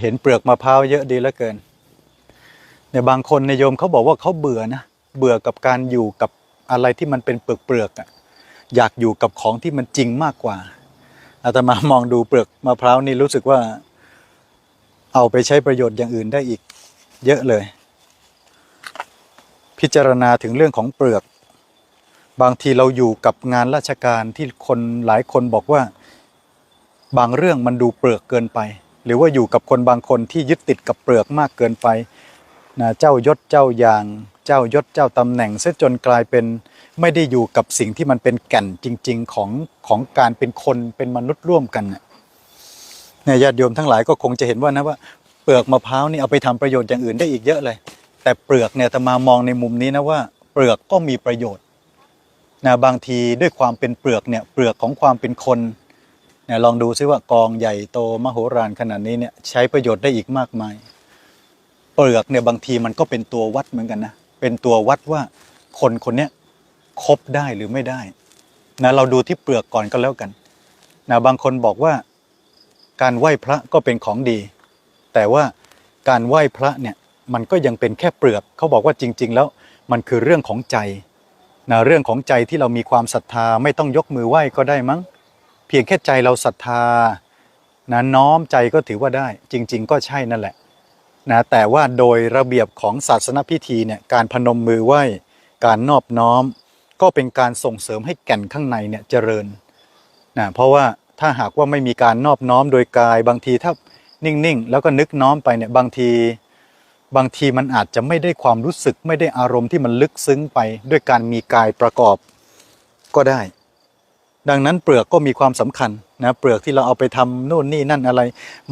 เห็นเปลือกมะพร้าวเยอะดีเหลือเกินเนี่ยบางคนในโยมเขาบอกว่าเขาเบื่อนะเบื่อกับการอยู่กับอะไรที่มันเป็นเปลือกเปลือกๆอะอยากอยู่กับของที่มันจริงมากกว่าอาตมามองดูเปลือกมะพร้าวนี่รู้สึกว่า เอาไปใช้ประโยชน์อย่างอื่นได้อีก เยอะเลย พิจารณาถึงเรื่องของเปลือก บางทีเราอยู่กับงานราชการที่คนหลายคนบอกว่า บางเรื่องมันดูเปลือกเกินไป หรือว่าอยู่กับคนบางคนที่ยึดติดกับเปลือกมากเกินไปนะเจ้ายศเจ้าอย่าง เจ้ายศเจ้าตำแหน่งเสียจนกลายเป็นไม่ได้อยู่กับสิ่งที่มันเป็นแก่นจริง ๆ ของของการเป็นคนเป็นมนุษย์ร่วมกันเนี่ยญาติโยมทั้งหลายก็คงจะเห็นว่านะว่าเปลือกมะพร้าวนี่เอาไปทำประโยชน์อย่างอื่นได้อีกเยอะเลย แต่เปลือกเนี่ยตมามองในมุมนี้นะว่าเปลือกก็มีประโยชน์นะบางทีด้วยความเป็นเปลือกเนี่ยเปลือกของความเป็นคนเนี่ยลองดูซิว่ากองใหญ่โตมโหฬารขนาดนี้เนี่ยใช้ประโยชน์ได้อีกมากมาย เปลือกเนี่ยบางทีมันก็เป็นตัววัดเหมือนกันนะ เป็นตัววัดว่าคนคนนี้คบได้หรือไม่ได้นะเราดูที่เปลือกก่อนก็แล้วกันนะบางคนบอกว่าการไหว้พระก็เป็นของดี แต่ว่าการไหว้พระเนี่ยมันก็ยังเป็นแค่เปลือก เขาบอกว่าจริง ๆ แล้วมันคือเรื่องของใจนะเรื่องของใจที่เรามีความศรัทธาไม่ต้องยกมือไหว้ก็ได้มั้ง พียงแค่ใจเราศรัทธานะน้อมใจก็ถือว่าได้ จริง ๆ ก็ใช่นั่นแหละนะแต่ว่าโดยระเบียบของศาสนพิธีเนี่ยการพนมมือไหว้การนอบน้อม ก็เป็นการส่งเสริมให้แก่นข้างในเนี่ยเจริญนะเพราะว่าถ้าหากว่าไม่มีการนอบน้อมโดยกาย บางทีถ้านิ่งๆ แล้วก็นึกน้อมไปเนี่ยบางทีบางทีมันอาจจะไม่ได้ความรู้สึกไม่ได้อารมณ์ที่มันลึกซึ้งไปด้วยการมีกายประกอบก็ได้ ดังนั้นเปลือกก็มีความสำคัญนะเปลือกที่เราเอาไปทำนู่นนี่นั่นอะไร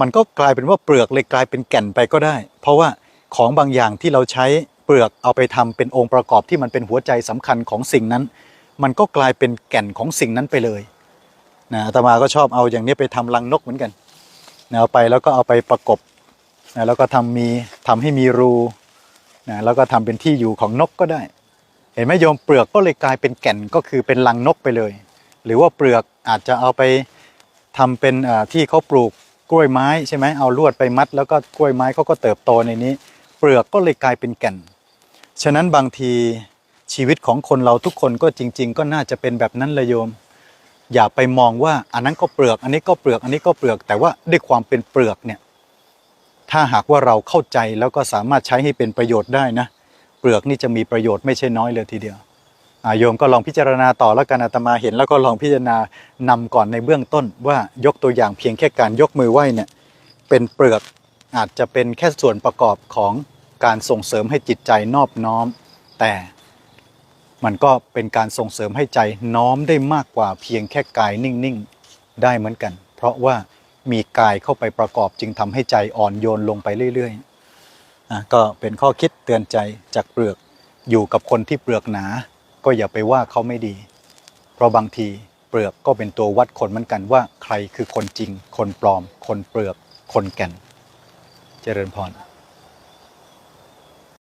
มันก็กลายเป็นว่าเปลือกเลยกลายเป็นแก่นไปก็ได้ เพราะว่าของบางอย่างที่เราใช้เปลือกเอาไปทำเป็นองค์ประกอบที่มันเป็นหัวใจสำคัญของสิ่งนั้น มันก็กลายเป็นแก่นของสิ่งนั้นไปเลยนะอาตมาก็ชอบเอาอย่างนี้ไปทำรังนกเหมือนกันนะเอาไปแล้วก็เอาไปประกบนะแล้วก็ทำมีทำให้มีรูนะแล้วก็ทำเป็นที่อยู่ของนกก็ได้ เห็นไหมโยมเปลือกก็เลยกลายเป็นแก่นก็คือเป็นรังนกไปเลย หรือว่าเปลือกอาจจะเอาไปทำเป็นที่เขาปลูกกล้วยไม้ใช่ไหมเอาลวดไปมัด แล้วก็กล้วยไม้เขาก็เติบโตในนี้ เปลือกก็เลยกลายเป็นแก่น ฉะนั้นบางทีชีวิตของคนเราทุกคนก็จริง ๆ ก็น่าจะเป็นแบบนั้นเลยโยม อย่าไปมองว่าอันนั้นก็เปลือก อันนี้ก็เปลือกอันนี้ก็เปลือก แต่ว่าด้วยความเป็นเปลือกเนี่ยถ้าหากว่าเราเข้าใจแล้วก็สามารถใช้ให้เป็นประโยชน์ได้นะ เปลือกนี่จะมีประโยชน์ไม่ใช่น้อยเลยทีเดียว โยมก็ลองพิจารณาต่อแล้วกันอาตมาเห็นแล้วก็ลองพิจารณานำก่อนในเบื้องต้น ว่ายกตัวอย่างเพียงแค่การยกมือไหว้เนี่ยเป็นเปลือกอาจจะเป็นแค่ส่วนประกอบของการส่งเสริมให้จิตใจนอบน้อม แต่มันก็เป็นการส่งเสริมให้ใจน้อมได้มากกว่าเพียงแค่กายนิ่งๆได้เหมือนกัน เพราะว่ามีกายเข้าไปประกอบจึงทำให้ใจอ่อนโยนลงไปเรื่อยๆอก็เป็นข้อคิดเตือนใจจากเปลือกอยู่กับคนที่เปลือกหนา ก็อย่าไปว่าเขาไม่ดี เพราะบางทีเปลือกก็เป็นตัววัดคนเหมือนกันว่าใครคือคนจริง คนปลอม คนเปลือก คนแก่น เจริญพร